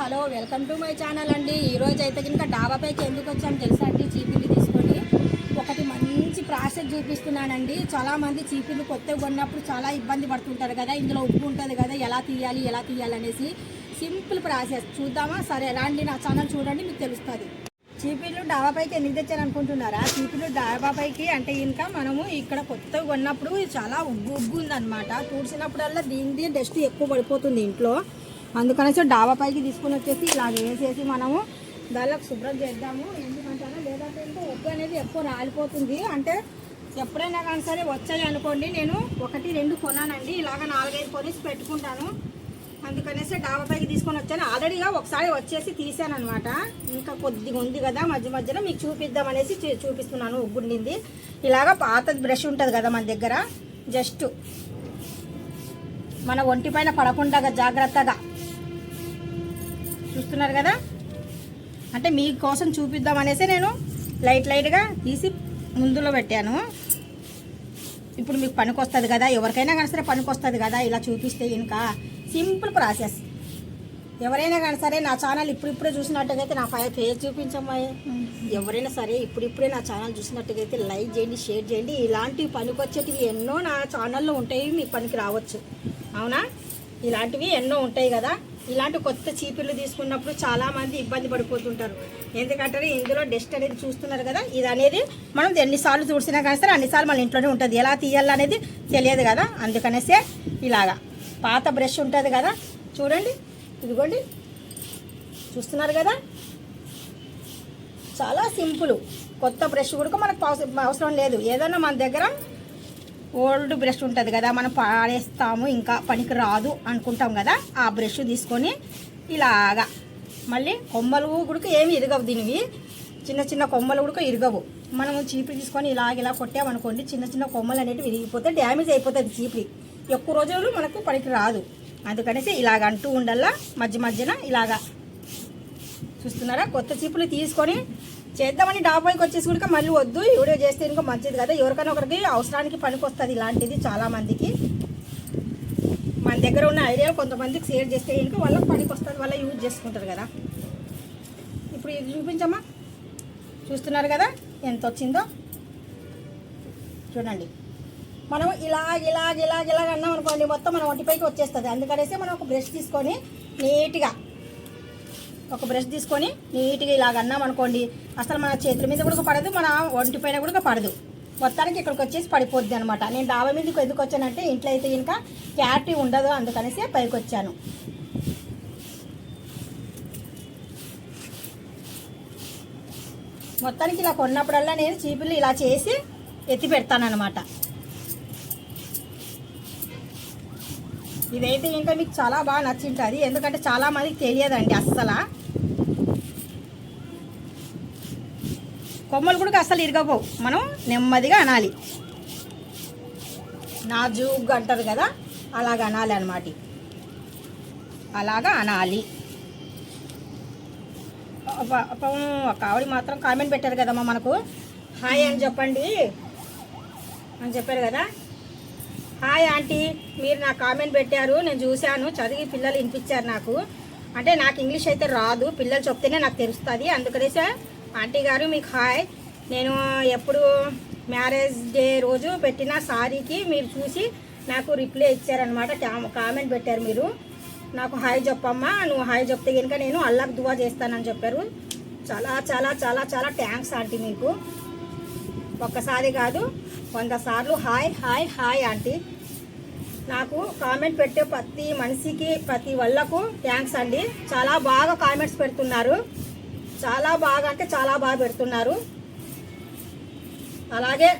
Hello welcome to my channel అండి. ఈ రోజు అయితే కనుక డాబాపైకి ఎందుకు వచ్చాను తెలుసా అండి? చీపిల్లి తీసుకొని ఒకటి మంచి ప్రాసెస్ చూపిస్తున్నానండి. చాలా మంది చీపిల్లు కొత్తగా కొన్నప్పుడు చాలా ఇబ్బంది పడుతుంటారు కదా. ఇందులో ఉప్పు ఉంటుంది కదా ఎలా తీయాలి ఎలా తీయాలి అనేసి సింపుల్ ప్రాసెస్. చూద్దామా? సరే రండి నా ఛానల్ చూడండి మీకు తెలుస్తుంది. చీపిళ్ళు డాబాపైకి ఎందుకు తెచ్చాను అనుకుంటున్నారా? చీపిళ్ళు డాబాపైకి అంటే ఇంకా మనము ఇక్కడ కొత్తగా కొన్నప్పుడు చాలా ఉగ్గు ఉగ్గు ఉందన్నమాట. తుడిచినప్పుడల్లా దీని డస్ట్ ఎక్కువ పడిపోతుంది ఇంట్లో. అందుకనేసి డాబాపైకి తీసుకొని వచ్చేసి ఇలా వేసేసి మనము దానిలోకి శుభ్రం చేద్దాము. ఎందుకంటారా? లేదంటే ఇంకా అనేది ఎక్కువ రాలిపోతుంది. అంటే ఎప్పుడైనా కానీ సరే వచ్చాయి అనుకోండి నేను ఒకటి రెండు కొనానండి ఇలాగ నాలుగైదు కొనేసి పెట్టుకుంటాను. అందుకనేసి డాబా పైకి తీసుకొని వచ్చాను. ఆల్రెడీగా ఒకసారి వచ్చేసి తీసాను అనమాట ఇంకా కొద్దిగా ఉంది కదా మధ్య మధ్యలో మీకు చూపిద్దాం అనేసి చూ- చూపిస్తున్నాను ఉగ్గుండింది ఇలాగ పాత బ్రష్ ఉంటుంది కదా మన దగ్గర జస్ట్ మన ఒంటి పైన పడకుండా జాగ్రత్తగా చూస్తున్నారు కదా? అంటే మీకోసం చూపిద్దాం అనేసి నేను లైట్ లైట్గా తీసి ముందులో పెట్టాను. ఇప్పుడు మీకు పనికి వస్తుంది కదా? ఎవరికైనా కానీ సరే పనికొస్తుంది కదా? ఇలా చూపిస్తే ఇంకా సింపుల్ ప్రాసెస్. ఎవరైనా కానీ సరే నా ఛానల్ ఇప్పుడిప్పుడే చూసినట్టుగైతే నా పై పేజ్ చూపించమ్మా. ఎవరైనా సరే ఇప్పుడిప్పుడే నా ఛానల్ చూసినట్టుగైతే లైక్ చేయండి షేర్ చేయండి. ఇలాంటివి పనికి వచ్చేటివి ఎన్నో నా ఛానల్లో ఉంటాయి మీకు పనికి రావచ్చు. అవునా? ఇలాంటివి ఎన్నో ఉంటాయి కదా? ఇలాంటి కొత్త చీపుర్లు తీసుకున్నప్పుడు చాలామంది ఇబ్బంది పడిపోతుంటారు. ఎందుకంటే ఇందులో డస్ట్ అనేది చూస్తున్నారు కదా ఇది అనేది మనం ఎన్నిసార్లు చూసినా కానీ సరే అన్నిసార్లు మన ఇంట్లోనే ఉంటుంది. ఎలా తీయాలనేది తెలియదు కదా అందుకనేసే ఇలాగా. పాత బ్రష్ ఉంటుంది కదా చూడండి ఇదిగోండి. చూస్తున్నారు కదా? చాలా సింపుల్. కొత్త బ్రష్ కూడా మనకు అవసరం లేదు. ఏదైనా మన దగ్గర ఓల్డ్ బ్రష్ ఉంటుంది కదా మనం పాడేస్తాము ఇంకా పనికి రాదు అనుకుంటాం కదా ఆ బ్రష్ తీసుకొని ఇలాగా. మళ్ళీ కొమ్మలు కూడా ఏమి ఇరగవు దీనివి. చిన్న చిన్న కొమ్మలు కూడా ఇరగవు. మనము చీపిరి తీసుకొని ఇలాగ ఇలా కొట్టామనుకోండి చిన్న చిన్న కొమ్మలు అనేవి విరిగిపోతే డ్యామేజ్ అయిపోతుంది చీపిరి. ఎక్కువ రోజులు మనకు పనికి రాదు. అందుకనేసి ఇలాగ అంటూ ఉండల్లా మధ్య మధ్యన ఇలాగా. చూస్తున్నారా? కొత్త చీపులు తీసుకొని చేద్దామని డాబాయికి వచ్చేసి కూడా మళ్ళీ వద్దు. వీడియో చేస్తే ఇంకా మంచిది కదా. ఎవరికైనా ఒకరికి అవసరానికి పనికి వస్తుంది ఇలాంటిది చాలామందికి. మన దగ్గర ఉన్న ఐడియాలు కొంతమందికి షేర్ చేస్తే ఇంకా వాళ్ళకి పనికి వస్తుంది వాళ్ళ యూజ్ చేసుకుంటారు కదా. ఇప్పుడు ఇది చూపించమ్మా. చూస్తున్నారు కదా ఎంత వచ్చిందో? చూడండి. మనం ఇలాగ ఇలాగ ఇలాగ ఇలాగ అన్నాం అనుకోండి మొత్తం మన ఒంటిపైకి వచ్చేస్తుంది. అందుకనేసి మనం ఒక బ్రష్ తీసుకొని నీట్గా ఒక బ్రష్ తీసుకొని నీట్గా ఇలాగ అన్నాం అనుకోండి అసలు మన చేతుల మీద కూడా పడదు మన ఒంటి పైన కూడా పడదు. మొత్తానికి ఇక్కడికి వచ్చేసి పడిపోద్ది అనమాట నేను డాబా మీదకి ఎందుకు వచ్చానంటే ఇంట్లో అయితే ఇంకా క్యారిటీ ఉండదు అందుకనేసి పైకి వచ్చాను. మొత్తానికి ఇలా కొన్నప్పుడల్లా నేను చీపులు ఇలా చేసి ఎత్తి పెడతానమాట ఇదైతే ఇంకా మీకు చాలా బాగా నచ్చింటుంది. ఎందుకంటే చాలామందికి తెలియదండి అస్సలు. కొమ్మలు కూడా అసలు ఇరగపోవు మనం నెమ్మదిగా అనాలి. నాజూగ్గా అంటారు కదా అలాగ అనాలి అనమాట అలాగా అనాలి. ఒక ఆవిడ మాత్రం కామెంట్ పెట్టారు కదమ్మా మనకు. హాయ్ అని చెప్పండి. అని చెప్పారు కదా. హాయ్ ఆంటీ మీరు నా కామెంట్ పెట్టారు నేను చూశాను చదివి పిల్లలు వినిపించారు నాకు. అంటే నాకు ఇంగ్లీష్ అయితే రాదు పిల్లలు చెప్తేనే నాకు తెలుస్తుంది అందుకనే సార్ ఆంటీ గారు మీకు హాయ్. నేను ఎప్పుడు మ్యారేజ్ డే రోజు పెట్టిన సారీకి మీరు చూసి నాకు రిప్లై ఇచ్చారనమాట కామెంట్ పెట్టారు మీరు. నాకు హాయ్ చెప్పమ్మా నువ్వు హాయ్ చెప్తే కనుక నేను అల్లకు దువా చేస్తానని చెప్పారు. చాలా చాలా చాలా చాలా థ్యాంక్స్ ఆంటీ మీకు. ఒక్కసారి కాదు వంద సార్లు హాయ్ హాయ్ హాయ్ ఆంటీ. నాకు కామెంట్ పెట్టే ప్రతి మనిషికి ప్రతి వాళ్ళకు థ్యాంక్స్ అండి. చాలా బాగా కామెంట్స్ పెడుతున్నారు. చాలా బాగా అంటే చాలా బాగా పెడుతున్నారు. అలాగే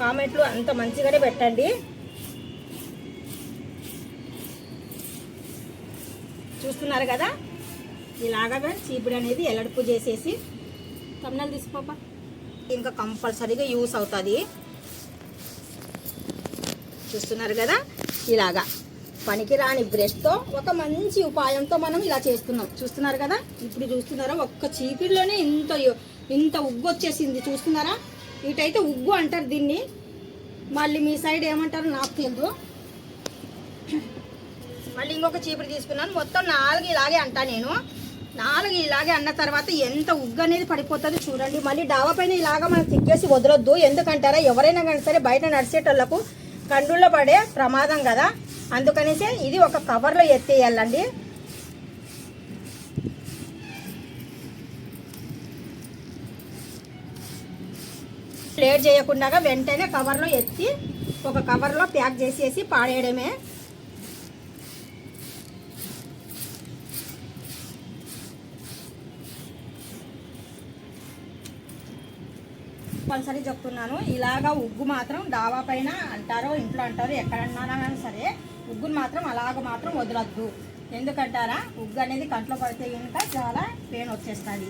కామెంట్లు అంత మంచిగానే పెట్టండి. చూస్తున్నారు కదా? ఇలాగా చీపుడు అనేది ఎలడుపు చేసేసి తమ్నలు తీసుకోపా ఇంకా కంపల్సరీగా యూస్ అవుతుంది. చూస్తున్నారు కదా? ఇలాగా. పనికిరాని బ్రష్తో ఒక మంచి ఉపాయంతో మనం ఇలా చేస్తున్నాం. చూస్తున్నారు కదా? ఇప్పుడు చూస్తున్నారా? ఒక్క చీపిడిలోనే ఇంత ఇంత ఉగ్గు వచ్చేసింది. చూస్తున్నారా? ఇటైతే ఉగ్గు అంటారు దీన్ని. మళ్ళీ మీ సైడ్ ఏమంటారు నాకు తెలియదు మళ్ళీ ఇంకొక చీపురు తీసుకున్నాను. మొత్తం నాలుగు ఇలాగే అంటా నేను. నాలుగు ఇలాగే అన్న తర్వాత ఎంత ఉగ్గు అనేది పడిపోతుందో చూడండి. మళ్ళీ డాబా పైన ఇలాగా మనం తిక్కేసి వదలొద్దు. ఎందుకంటారా? ఎవరైనా కానీ సరే బయట నడిచేటోళ్ళకు కండుల్లో పడే ప్రమాదం కదా. అందుకనేసి ఇది ఒక కవర్లో ఎత్తేయాలండి. లేట్ చేయకుండా వెంటనే కవర్లో ఎత్తి ఒక కవర్లో ప్యాక్ చేసేసి పాడేయడమే. కంపల్సరీ చెప్తున్నాను ఇలాగా ఉగ్గు మాత్రం డాబా పైన అంటారో ఇంట్లో అంటారో ఎక్కడన్నా సరే ఉగ్గును మాత్రం అలాగ మాత్రం వదలొద్దు. ఎందుకంటారా? ఉగ్గు అనేది కంట్లో పడితే కనుక చాలా పెయిన్ వచ్చేస్తుంది.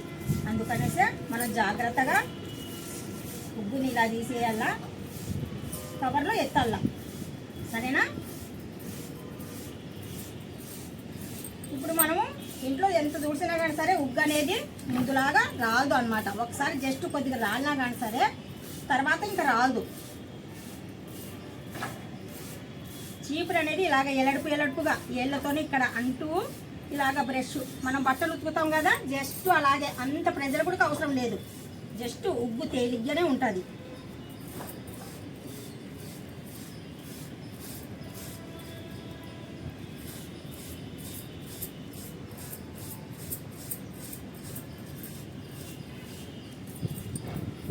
అందుకనేసి మనం జాగ్రత్తగా ఉగ్గుని ఇలా తీసేయాలా. కవర్లో ఎత్తాలా సరేనా? ఇప్పుడు మనము ఇంట్లో ఎంత చూసినా కానీ సరే ఉగ్గు అనేది ముందులాగా రాదు అనమాట ఒకసారి జస్ట్ కొద్దిగా రాలినా కానీ సరే తర్వాత ఇంకా రాదు. చీపురు అనేది ఇలాగ ఎలడుపు ఎలడుపుగా ఏళ్ళతోనే ఇక్కడ అంటూ ఇలాగ బ్రష్ మనం బట్టలు ఉతుకుతాం కదా జస్ట్ అలాగే అంత ప్రెజర్ కూడా అవసరం లేదు. జస్ట్ ఉగ్గు తేలిగ్గానే ఉంటుంది.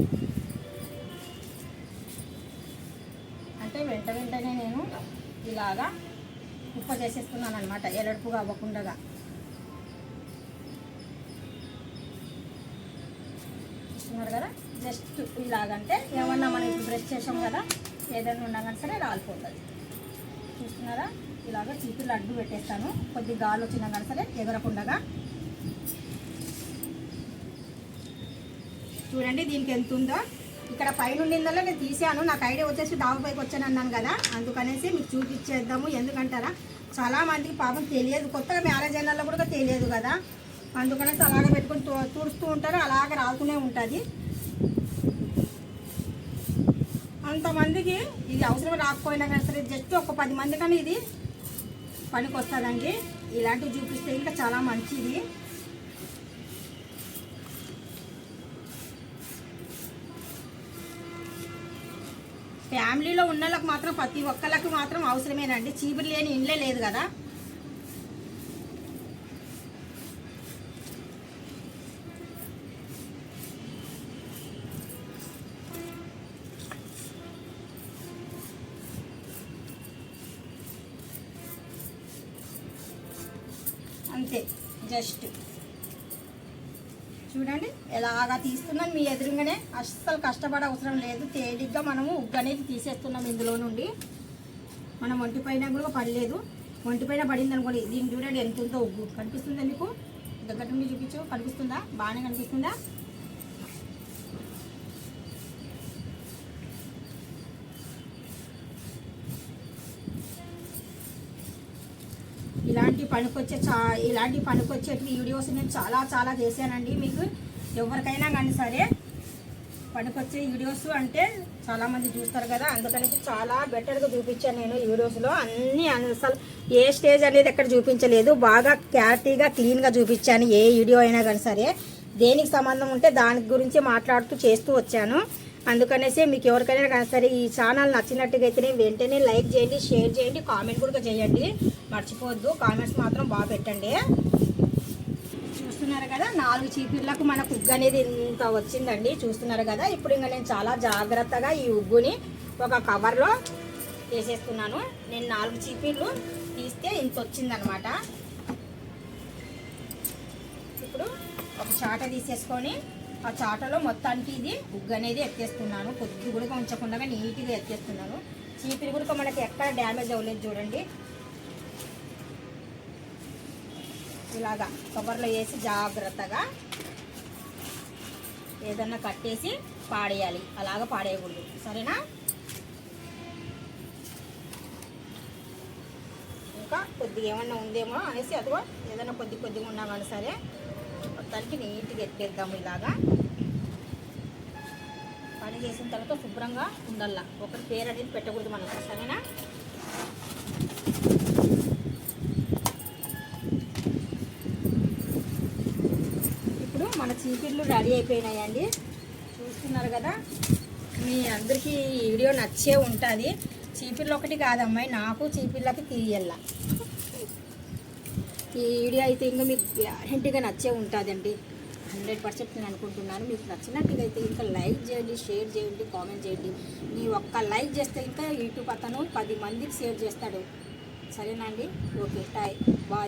అంటే ఇలాగా ఉప్ప చేసేస్తున్నాను అనమాట ఎలడుపుగా అవ్వకుండా చూస్తున్నారు కదా? జస్ట్ ఇలాగంటే ఏమన్నా మనం ఇప్పుడు బ్రష్ చేసాం కదా ఏదైనా ఉండగానే సరే రాలిపోతుంది. చూస్తున్నారా? ఇలాగ చీపులు అడ్డు పెట్టేస్తాను. కొద్ది గాలి వచ్చినా కానీ సరే ఎగరకుండగా. చూడండి దీనికి ఎంత ఉందో. ఇక్కడ పైన ఉండిందల్లా నేను తీసాను నాకు ఐడియా వచ్చేసి డాబా వచ్చాను అన్నాను కదా. అందుకనేసి మీకు చూపించేద్దాము. ఎందుకంటారా? చాలా మందికి పాపం తెలియదు. కొత్తగా మ్యారేజ్ అయిన కూడా తెలియదు కదా. అందుకనేసి అలాగే పెట్టుకుని తుడుస్తూ ఉంటారు. అలాగే రాలుతూనే ఉంటుంది. అంతమందికి ఇది అవసరం రాకపోయినా కానీ సరే జస్ట్ ఒక పది మంది కానీ ఇది పనికి వస్తుందండి ఇలాంటివి చూపిస్తే ఇంకా చాలా మంచిది. ఫ్యామిలీలో ఉన్న వాళ్ళకి మాత్రం ప్రతి ఒక్కళ్ళకి మాత్రం అవసరమేనండి. చీపురు లేని ఇండ్లే లేదు కదా. అంతే జస్ట్. చూడండి. ఎలాగా తీస్తున్నాను మీ ఎదురుగానే అస్సలు కష్టపడే అవసరం లేదు. తేలిగ్గా మనము ఉగ్గు అనేది తీసేస్తున్నాం ఇందులో నుండి. మనం ఒంటి పైన కూడా పడలేదు. ఒంటి పైన పడింది అనుకోండి దీన్ని చూడండి ఎంత ఉందో ఉగ్గు. కనిపిస్తుందా మీకు? దగ్గర నుండి చూపించు. కనిపిస్తుందా? బాగానే కనిపిస్తుందా? పనికొచ్చే చా ఇలాంటి పనికొచ్చే వీడియోస్ నేను చాలా చాలా చేశానండి. మీకు ఎవరికైనా కానీ సరే పనికొచ్చే వీడియోస్ అంటే చాలామంది చూస్తారు కదా. అందుకని చాలా బెటర్గా చూపించాను నేను ఈ వీడియోస్లో అన్నీ అసలు ఏ స్టేజ్ అనేది ఎక్కడ చూపించలేదు. బాగా క్లారిటీగా క్లీన్గా చూపించాను ఏ వీడియో అయినా కానీ సరే. దేనికి సంబంధం ఉంటే దాని గురించి మాట్లాడుతూ చేస్తూ వచ్చాను. అందుకనేసి మీకు ఎవరికైనా కానీ సరే ఈ ఛానల్ నచ్చినట్టుగా అయితేనే వెంటనే లైక్ చేయండి షేర్ చేయండి కామెంట్ కూడా చేయండి. మర్చిపోవద్దు. కామెంట్స్ మాత్రం బాగా పెట్టండి. చూస్తున్నారు కదా నాలుగు చీపిర్లకు మనకు ఉగ్గు అనేది ఇంత వచ్చిందండి. చూస్తున్నారు కదా ఇప్పుడు ఇంకా నేను చాలా జాగ్రత్తగా ఈ ఉగ్గుని ఒక కవర్లో వేసేస్తున్నాను. నేను నాలుగు చీపిర్లు తీస్తే ఇంత వచ్చిందనమాట. ఇప్పుడు ఒక చాట తీసేసుకొని ఆ చాటలో మొత్తానికి ఇది ఉగ్గు అనేది ఎత్తేస్తున్నాను. కొద్ది కూడా ఉంచకుండా నీట్గా ఎత్తేస్తున్నాను. చీపిరి కూడా మనకి ఎక్కడ డ్యామేజ్ అవ్వలేదు చూడండి. ఇలాగా కవర్లో వేసి జాగ్రత్తగా ఏదన్నా కట్టేసి పాడేయాలి. అలాగ పాడేయకూడదు. సరేనా? ఇంకా కొద్దిగా ఏమన్నా ఉందేమో అనేసి అదిగో ఏదైనా కొద్ది కొద్దిగా ఉన్నా కానీ సరే మొత్తానికి నీట్గా ఎత్తేద్దాము ఇలాగా. పని చేసిన తర్వాత శుభ్రంగా ఉండాల. ఒకటి పేరు అనేది పెట్టకూడదు మనం సరేనా? మన చీపిర్లు రెడీ అయిపోయినాయండి. చూస్తున్నారు కదా? మీ అందరికీ ఈ వీడియో నచ్చే ఉంటుంది. చీపిర్లు ఒకటి కాదమ్మాయి నాకు చీపిర్లకి తీయల్లా. ఈ వీడియో అయితే ఇంకా మీకు గ్యారంటీగా నచ్చే ఉంటుందండి. హండ్రెడ్ పర్సెంట్ నేను అనుకుంటున్నాను. మీకు నచ్చినట్టుగా అయితే ఇంకా లైక్ చేయండి షేర్ చేయండి కామెంట్ చేయండి. మీ ఒక్క లైక్ చేస్తే ఇంకా యూట్యూబ్ అతను పది మందికి షేర్ చేస్తాడు. సరేనా అండి? ఓకే టాయ్ బాయ్.